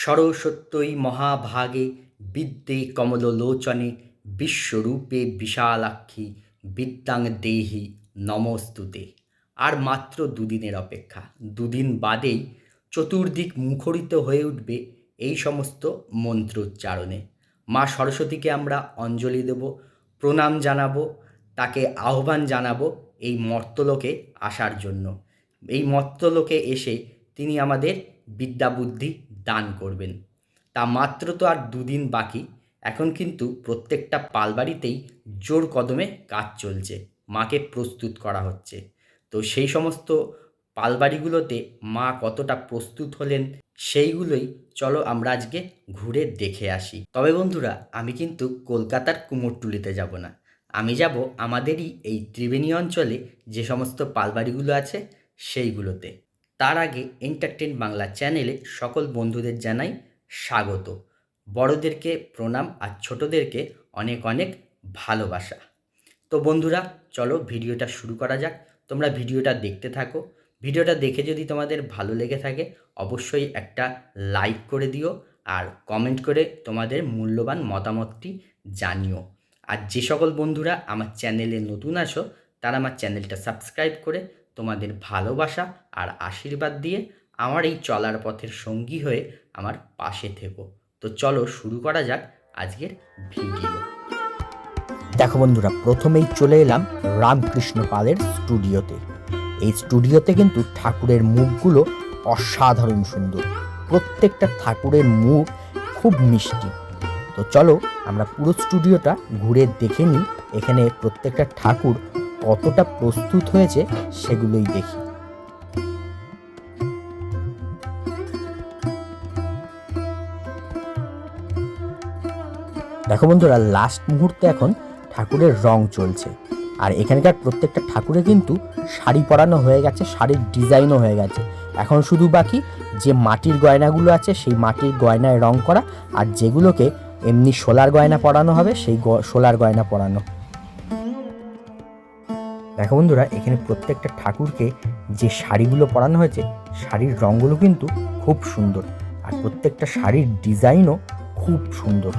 সরস্বত্যই মহাভাগে বিদ্যে কমললোচনে বিশ্বরূপে বিশালাক্ষী বিদ্যাং দেহি নমস্তুতে। আর মাত্র দুদিনের অপেক্ষা। দুদিন বাদেই চতুর্দিক মুখরিত হয়ে উঠবে এই সমস্ত মন্ত্রোচ্চারণে। মা সরস্বতীকে আমরা অঞ্জলি দেব, প্রণাম জানাব, তাকে আহ্বান জানাব এই মর্তলোকে আসার জন্য। এই মর্তলোকে এসে তিনি আমাদের বিদ্যা বুদ্ধি দান করবেন। তা মাত্র তো আর দুদিন বাকি। এখন কিন্তু প্রত্যেকটা পালবাড়িতেই জোর কদমে কাজ চলছে। মাকে প্রস্তুত করা হচ্ছে। তো সেই সমস্ত পালবাড়িগুলোতে মা কতটা প্রস্তুত হলেন সেইগুলোই চলো আমরা আজকে ঘুরে দেখে আসি। তবে বন্ধুরা, আমি কিন্তু কলকাতার কুমোরটুলিতে যাব না। আমি যাব আমাদেরই এই ত্রিবেণী অঞ্চলে যে সমস্ত পালবাড়িগুলো আছে সেইগুলোতে। তার আগে এন্টারটেন বাংলা চ্যানেলে সকল বন্ধুদের জানাই স্বাগত। বড়দেরকে প্রণাম আর ছোটদেরকে অনেক অনেক ভালোবাসা। তো বন্ধুরা, চলো ভিডিওটা শুরু করা যাক। তোমরা ভিডিওটা দেখতে থাকো। ভিডিওটা দেখে যদি তোমাদের ভালো লেগে থাকে, অবশ্যই একটা লাইক করে দিও আর কমেন্ট করে তোমাদের মূল্যবান মতামতটি জানিও। আর যে সকল বন্ধুরা আমার চ্যানেলে নতুন আসো তারা আমার চ্যানেলটা সাবস্ক্রাইব করে তোমাদের ভালোবাসা আর আশীর্বাদ দিয়ে আমার এই চলার পথের সঙ্গী হয়ে আমার পাশে থেকো। তো চলো শুরু করা যাক আজকের ভিডিও। দেখো বন্ধুরা, প্রথমেই চলে এলাম রামকৃষ্ণ পালের স্টুডিওতে। এই স্টুডিওতে কিন্তু ঠাকুরের মুখগুলো অসাধারণ সুন্দর। প্রত্যেকটা ঠাকুরের মুখ খুব মিষ্টি। তো চলো আমরা পুরো স্টুডিওটা ঘুরে দেখে নিই। এখানে প্রত্যেকটা ঠাকুর কতটা প্রস্তুত হয়েছে সেগুলোই দেখি। দেখো বন্ধুরা লাস্ট মুহূর্তে এখন ঠাকুরের রং চলছে। আর এখানকার প্রত্যেকটা ঠাকুরে কিন্তু শাড়ি পরানো হয়ে গেছে, শাড়ির ডিজাইনও হয়ে গেছে। এখন শুধু বাকি যে মাটির গয়নাগুলো আছে, সেই মাটির গয়নায় রং করা, আর যেগুলোকে এমনি সোলার গয়না পরানো হবে, সেই সোলার গয়না পরানো। দেখো বন্ধুরা, এখানে প্রত্যেকটা ঠাকুরকে যে শাড়িগুলো পরানো হয়েছে, শাড়ির রঙগুলো কিন্তু খুব সুন্দর। আর প্রত্যেকটা শাড়ির ডিজাইনও খুব সুন্দর।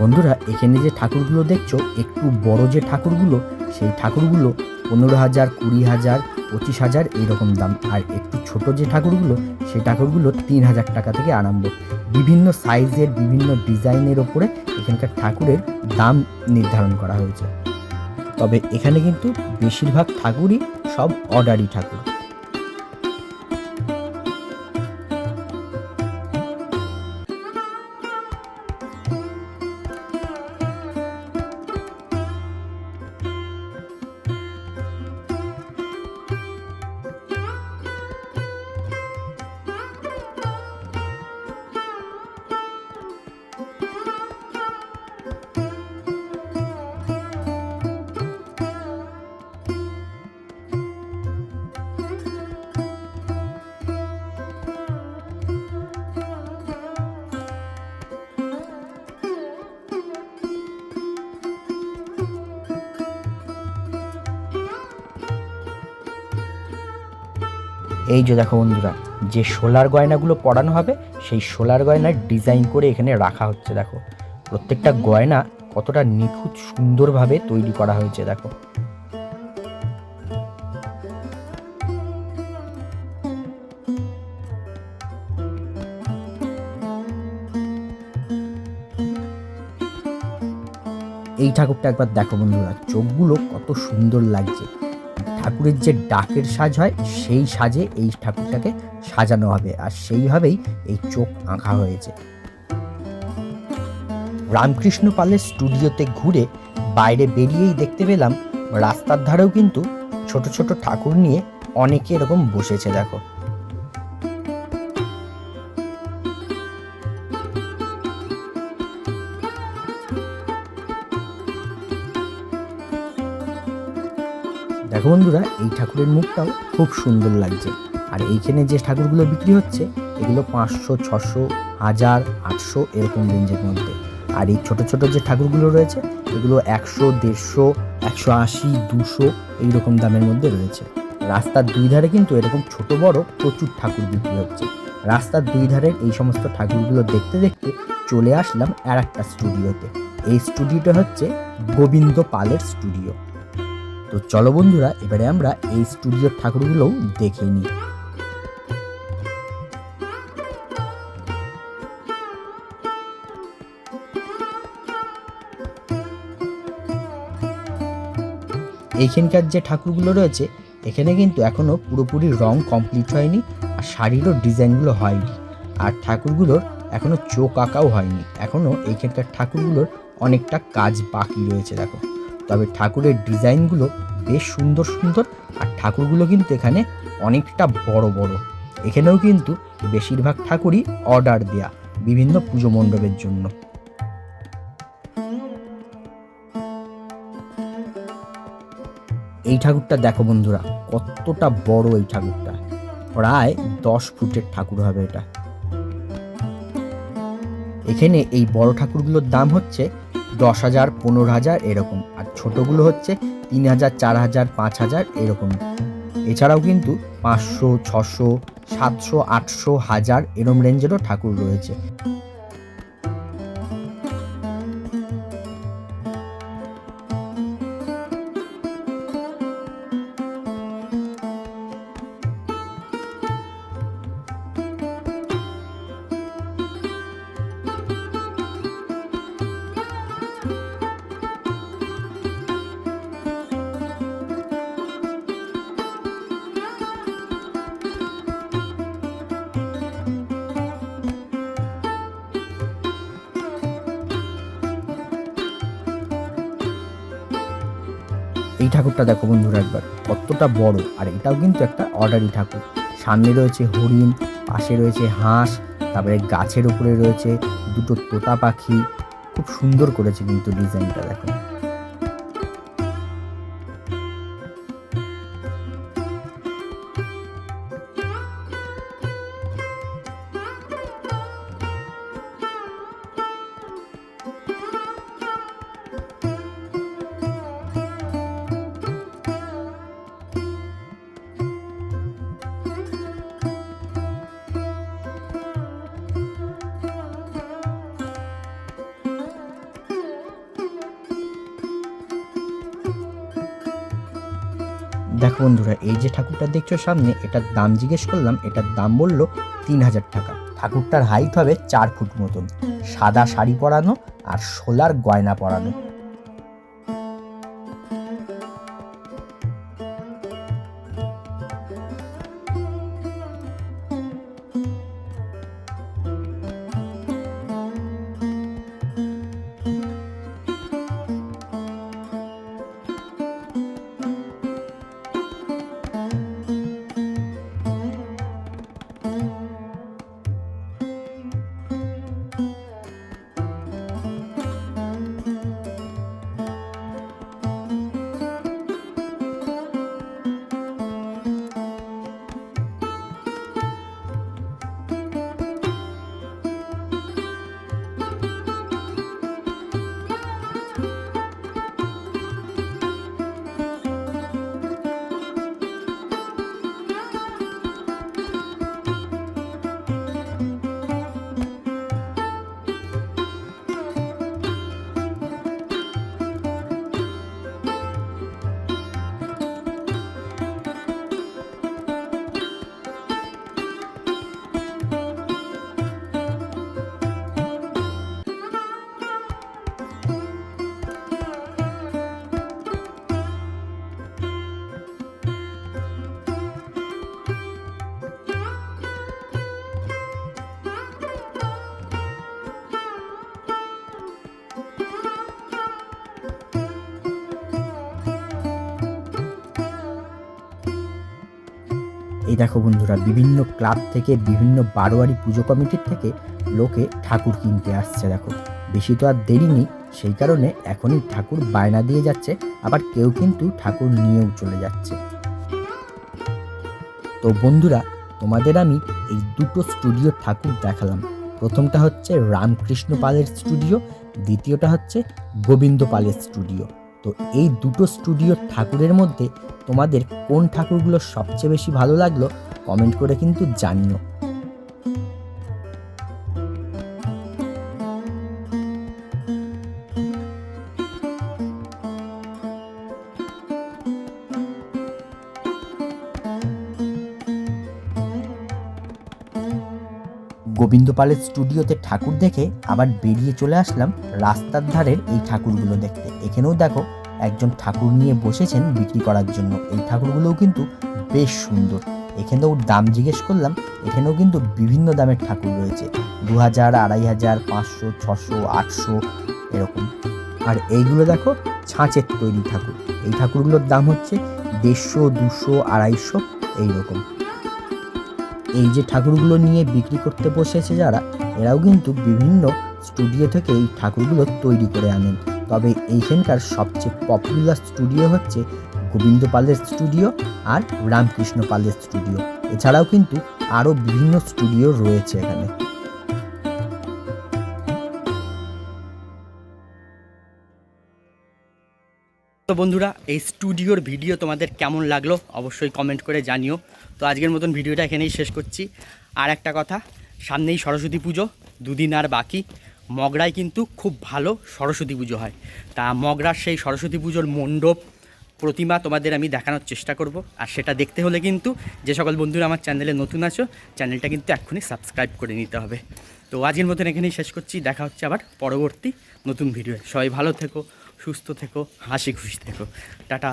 বন্ধুরা, এখানে যে ঠাকুরগুলো দেখছ, একটু বড় যে ঠাকুরগুলো, সেই ঠাকুরগুলো পনেরো হাজার, কুড়ি হাজার, পঁচিশ হাজার এইরকম দাম। আর একটু ছোট যে ঠাকুরগুলো, সেই ঠাকুরগুলো তিন হাজার টাকা থেকে আরম্ভ। বিভিন্ন সাইজের, বিভিন্ন ডিজাইনের ওপরে এখানকার ঠাকুরের দাম নির্ধারণ করা হয়েছে। তবে এখানে কিন্তু বেশিরভাগ ঠাকুরই সব অর্ডারি ঠাকুর। এই যে দেখো বন্ধুরা, যে সোলার গয়নাগুলো পরানো হবে, সেই সোলার গয়নার ডিজাইন করে এখানে রাখা হচ্ছে, দেখো। প্রত্যেকটা গয়না কতটা নিখুঁত সুন্দরভাবে তৈরি করা হয়েছে, দেখো। এই ঠাকুরটা একবার দেখো বন্ধুরা, চোখগুলো কত সুন্দর লাগছে। ঠাকুরের যে ডাকের সাজ হয়, সেই সাজে এই ঠাকুরটাকে সাজানো হবে। আর সেইভাবেই এই চোখ আঁকা হয়েছে। রামকৃষ্ণ পালের স্টুডিওতে ঘুরে বাইরে বেরিয়েই দেখতে পেলাম, রাস্তার ধারেও কিন্তু ছোট ছোট ঠাকুর নিয়ে অনেকে এরকম বসেছে, দেখো। দেখো বন্ধুরা, এই ঠাকুরের মুখটাও খুব সুন্দর লাগছে। আর এইখানে যে ঠাকুরগুলো বিক্রি হচ্ছে, এগুলো পাঁচশো, ছশো, হাজার, আটশো এরকম রেঞ্জের মধ্যে। আর এই ছোট ছোট যে ঠাকুরগুলো রয়েছে, এগুলো একশো, দেড়শো, একশো আশি, দুশো এইরকম দামের মধ্যে রয়েছে। রাস্তার দুই ধারে কিন্তু এরকম ছোট, বড় প্রচুর ঠাকুর বিক্রি হচ্ছে। রাস্তার দুই ধারের এই সমস্ত ঠাকুরগুলো দেখতে দেখতে চলে আসলাম আর একটা স্টুডিওতে। এই স্টুডিওটা হচ্ছে গোবিন্দ পালের স্টুডিও। তো চলো বন্ধুরা, এবারে আমরা এই স্টুডিওর ঠাকুরগুলোও দেখে নিই। এইখানকার যে ঠাকুরগুলো রয়েছে, এখানে কিন্তু এখনও পুরোপুরি রং কমপ্লিট হয়নি আর শাড়িরও ডিজাইনগুলো হয়নি। আর ঠাকুরগুলোর এখনও চোখ আঁকাও হয়নি। এখনও এইখানকার ঠাকুরগুলোর অনেকটা কাজ বাকি রয়েছে, দেখো। তবে ঠাকুরের ডিজাইনগুলো বেশ সুন্দর সুন্দর আর ঠাকুরগুলো কিন্তু এখানে অনেকটা বড় বড়। এখানেও কিন্তু বেশিরভাগ ঠাকুরই অর্ডার দেয়া বিভিন্ন পুজো মণ্ডপের জন্য। এই ঠাকুরটা দেখো বন্ধুরা, কতটা বড় এই ঠাকুরটা। প্রায় দশ ফুটের ঠাকুর হবে এটা। এখানে এই বড় ঠাকুরগুলোর দাম হচ্ছে দশ হাজার, পনেরো হাজার এরকম। আর ছোটোগুলো হচ্ছে তিন হাজার, চার হাজার, পাঁচ হাজার এরকম। এছাড়াও কিন্তু পাঁচশো, ছশো, সাতশো, আটশো, হাজার এরম রেঞ্জেরও ঠাকুর রয়েছে। এই ঠাকুরটা দেখো বন্ধুরা একবার, কতটা বড়। আর এটাও কিন্তু একটা অর্ডারি ঠাকুর। সামনে রয়েছে হরিণ, পাশে রয়েছে হাঁস, তারপরে গাছের উপরে রয়েছে দুটো তোতা পাখি। খুব সুন্দর করেছে কিন্তু ডিজাইনটা দেখো। দেখো বন্ধুরা, এই যে ঠাকুরটা দেখছ সামনে, এটার দাম জিজ্ঞেস করলাম, এটার দাম বলল তিন হাজার টাকা। ঠাকুরটার হাইট হবে চার ফুট মতন। সাদা শাড়ি পরানো আর সোলার গয়না পরানো। এই দেখো বন্ধুরা, বিভিন্ন ক্লাব থেকে, বিভিন্ন বারোয়ারি পুজো কমিটির থেকে লোকে ঠাকুর কিনতে আসছে, দেখো। বেশি তো আর দেরি নেই, সেই কারণে এখনই ঠাকুর বায়না দিয়ে যাচ্ছে, আবার কেউ কিন্তু ঠাকুর নিয়েও চলে যাচ্ছে। তো বন্ধুরা, তোমাদের আমি এই দুটো স্টুডিও ঠাকুর দেখালাম। প্রথমটা হচ্ছে রামকৃষ্ণ পালের স্টুডিও, দ্বিতীয়টা হচ্ছে গোবিন্দ পালের স্টুডিও। তো এই দুটো স্টুডিও ঠাকুরের মধ্যে তোমাদের কোন ঠাকুরগুলো সবচেয়ে বেশি ভালো লাগল কমেন্ট করে কিন্তু জানিও। গোবিন্দ পালের স্টুডিওতে ঠাকুর দেখে আবার বেরিয়ে চলে আসলাম রাস্তার ধারের এই ঠাকুরগুলো দেখতে। এখানেও দেখো, একজন ঠাকুর নিয়ে বসেছেন বিক্রি করার জন্য। এই ঠাকুরগুলোও কিন্তু বেশ সুন্দর। এখানেও দাম জিজ্ঞেস করলাম, এখানেও কিন্তু বিভিন্ন দামের ঠাকুর রয়েছে। দু হাজার আড়াই হাজার পাঁচশো, ছশো, আটশো, এরকম। আর এইগুলো দেখো, ছাঁচের তৈরি ঠাকুর। এই ঠাকুরগুলোর দাম হচ্ছে দেড়শো, দুশো, আড়াইশো, এইরকম। এই যে ঠাকুরগুলো নিয়ে বিক্রি করতে বসেছে যারা, এরাও কিন্তু বিভিন্ন স্টুডিও থেকে এই ঠাকুরগুলো তৈরি করে আনেন। তবে এইখানকার সবচেয়ে পপুলার স্টুডিও হচ্ছে গোবিন্দ পালের স্টুডিও আর রামকৃষ্ণ পালের স্টুডিও এছাড়াও কিন্তু আরও বিভিন্ন স্টুডিও রয়েছে এখানে। তো বন্ধুরা, এই স্টুডিওর ভিডিও তোমাদের কেমন লাগল অবশ্যই কমেন্ট করে জানিও। তো আজকের মতন ভিডিওটা এখানেই শেষ করছি। আর একটা কথা, সামনেই সরস্বতী পুজো, দুদিন আর বাকি। মগরায় কিন্তু খুব ভালো সরস্বতী পুজো হয়। তা মগরার সেই সরস্বতী পুজোর মণ্ডপ প্রতিমা তোমাদের আমি দেখানোর চেষ্টা করব। আর সেটা দেখতে হলে কিন্তু যে সকল বন্ধুরা আমার চ্যানেলে নতুন আছো চ্যানেলটা কিন্তু এক্ষুনি সাবস্ক্রাইব করে নিতে হবে। তো আজকের মতন এখানেই শেষ করছি। দেখা হচ্ছে আবার পরবর্তী নতুন ভিডিও সবাই ভালো থেকো। সুস্থ থেকো হাসি খুশি থেকো। টাটা।